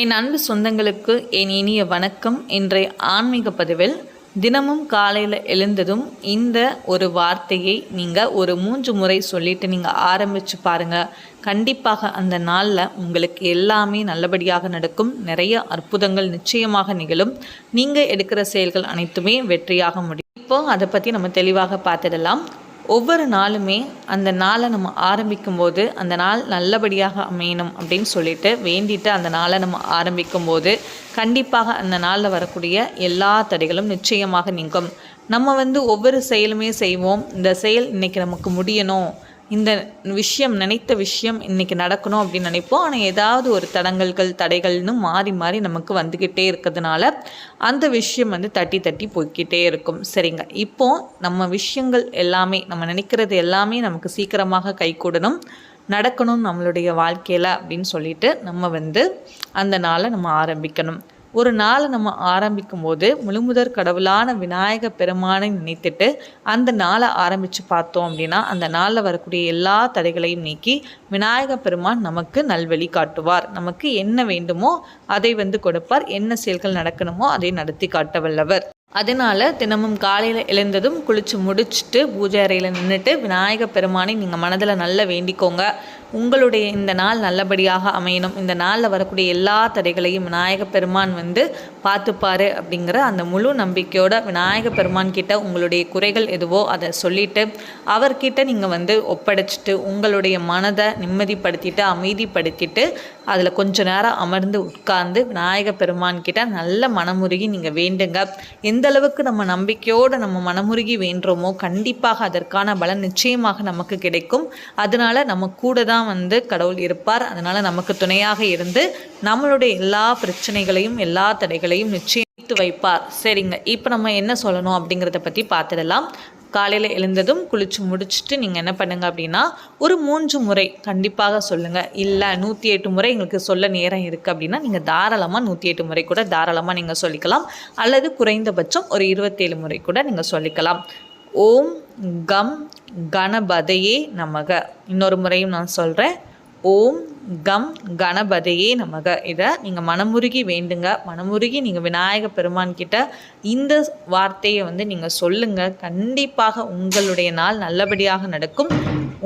என் அன்பு சொந்தங்களுக்கு என் இனிய வணக்கம். இன்றைய ஆன்மீக பதிவில் தினமும் காலையில் எழுந்ததும் இந்த ஒரு வார்த்தையை நீங்கள் ஒரு மூன்று முறை சொல்லிட்டு நீங்கள் ஆரம்பித்து பாருங்கள் கண்டிப்பாக அந்த நாளில் உங்களுக்கு எல்லாமே நல்லபடியாக நடக்கும். நிறைய அற்புதங்கள் நிச்சயமாக நிகழும். நீங்கள் எடுக்கிற செயல்கள் அனைத்துமே வெற்றியாக முடியும். இப்போ அதை பற்றி நம்ம தெளிவாக பார்த்துடலாம். ஒவ்வொரு நாளுமே அந்த நாளை நம்ம ஆரம்பிக்கும் போது அந்த நாள் நல்லபடியாக அமையணும் அப்படின்னு சொல்லிட்டு வேண்டிட்டு அந்த நாளை நம்ம ஆரம்பிக்கும் போது கண்டிப்பாக அந்த நாளில் வரக்கூடிய எல்லா தடைகளும் நிச்சயமாக நீங்கும். நம்ம வந்து ஒவ்வொரு செயலுமே செய்வோம். இந்த செயல் இன்றைக்கி நமக்கு முடியணும். இந்த விஷயம் நினைத்த விஷயம் இன்றைக்கி நடக்கணும் அப்படின்னு நினைப்போம். ஆனால் ஏதாவது ஒரு தடங்கல்கள் தடைகள்னு மாறி மாறி நமக்கு வந்துக்கிட்டே இருக்கிறதுனால அந்த விஷயம் வந்து தட்டி தட்டி போய்கிட்டே இருக்கும். சரிங்க. இப்போ நம்ம விஷயங்கள் எல்லாமே நம்ம நினைக்கிறது எல்லாமே நமக்கு சீக்கிரமாக கைகூடணும். நடக்கணும் நம்மளுடைய வாழ்க்கையில் அப்படின்னு சொல்லிட்டு நம்ம வந்து அந்த நாளை நம்ம ஆரம்பிக்கணும். ஒரு நாளை நம்ம ஆரம்பிக்கும் போது முழுமுதற் கடவுளான விநாயக பெருமானை நினைத்துட்டு அந்த நாளை ஆரம்பித்து பார்த்தோம் அப்படின்னா அந்த நாளில் வரக்கூடிய எல்லா தடைகளையும் நீக்கி விநாயக பெருமான் நமக்கு நல்வழி காட்டுவார். நமக்கு என்ன வேண்டுமோ அதை வந்து கொடுப்பார். என்ன செயல்கள் நடக்கணுமோ அதை நடத்தி காட்ட வல்லவர். அதனால் தினமும் காலையில் எழுந்ததும் குளித்து முடிச்சுட்டு பூஜை அறையில் நின்றுட்டு விநாயக பெருமானை நீங்கள் மனதில் நல்லா வேண்டிக்கோங்க. உங்களுடைய இந்த நாள் நல்லபடியாக அமையணும். இந்த நாளில் வரக்கூடிய எல்லா தடைகளையும் விநாயக பெருமான் வந்து பார்த்துப்பாரு அப்படிங்கிற அந்த முழு நம்பிக்கையோட விநாயக பெருமான் கிட்ட உங்களுடைய குறைகள் எதுவோ அதை சொல்லிவிட்டு அவர்கிட்ட நீங்கள் வந்து ஒப்படைச்சிட்டு உங்களுடைய மனதை நிம்மதிப்படுத்திட்டு அமைதிப்படுத்திட்டு அதில் கொஞ்ச நேரம் அமர்ந்து உட்கார்ந்து விநாயக பெருமான் கிட்ட நல்ல மனமுருகி நீங்கள் வேண்டுங்க. எந்த அளவுக்கு நம்ம நம்பிக்கையோடு நம்ம மனமுருகி வேண்டுறோமோ கண்டிப்பாக அதற்கான பலன் நிச்சயமாக நமக்கு கிடைக்கும். அதனால நம்ம கூட தான் வந்து கடவுள் இருப்பார். அதனால் நமக்கு துணையாக இருந்து நம்மளுடைய எல்லா பிரச்சனைகளையும் எல்லா தடைகளையும் நிச்சயித்து வைப்பார். சரிங்க. இப்போ நம்ம என்ன சொல்லணும் அப்படிங்கிறத பற்றி பார்த்துடலாம். காலையில் எழுந்ததும் குளித்து முடிச்சுட்டு நீங்கள் என்ன பண்ணுங்க அப்படின்னா ஒரு மூன்று முறை கண்டிப்பாக சொல்லுங்கள் இல்லை நூற்றி எட்டு முறை எங்களுக்கு சொல்ல நேரம் இருக்குது அப்படின்னா நீங்கள் தாராளமாக நூற்றி எட்டு முறை கூட தாராளமாக நீங்கள் சொல்லிக்கலாம். அல்லது குறைந்தபட்சம் ஒரு இருபத்தேழு முறை கூட நீங்கள் சொல்லிக்கலாம். ஓம் கம் கணபதையே நமக. இன்னொரு முறையும் நான் சொல்கிறேன் ஓம் கம் கணபதையே நமக. இதை நீங்கள் மனமுருகி வேண்டுங்க. மனமுருகி நீங்கள் விநாயக பெருமான்கிட்ட இந்த வார்த்தையை வந்து நீங்கள் சொல்லுங்கள் கண்டிப்பாக உங்களுடைய நாள் நல்லபடியாக நடக்கும்.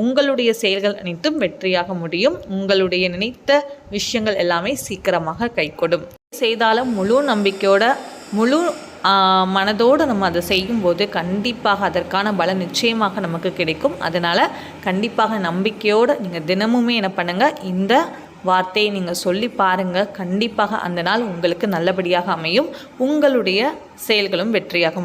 உங்களுடைய செயல்கள் அனைத்தும் வெற்றியாக முடியும். உங்களுடைய நினைத்த விஷயங்கள் எல்லாமே சீக்கிரமாக கைகொடும். செய்தாலும் முழு நம்பிக்கையோட முழு மனதோடு நம்ம அதை செய்யும்போது கண்டிப்பாக அதற்கான பலம் நிச்சயமாக நமக்கு கிடைக்கும். அதனால் கண்டிப்பாக நம்பிக்கையோடு நீங்கள் தினமுமே என்ன பண்ணுங்கள் இந்த வார்த்தையை நீங்கள் சொல்லி பாருங்கள் கண்டிப்பாக அந்த நாள் உங்களுக்கு நல்லபடியாக அமையும். உங்களுடைய செயல்களும் வெற்றியாகும்.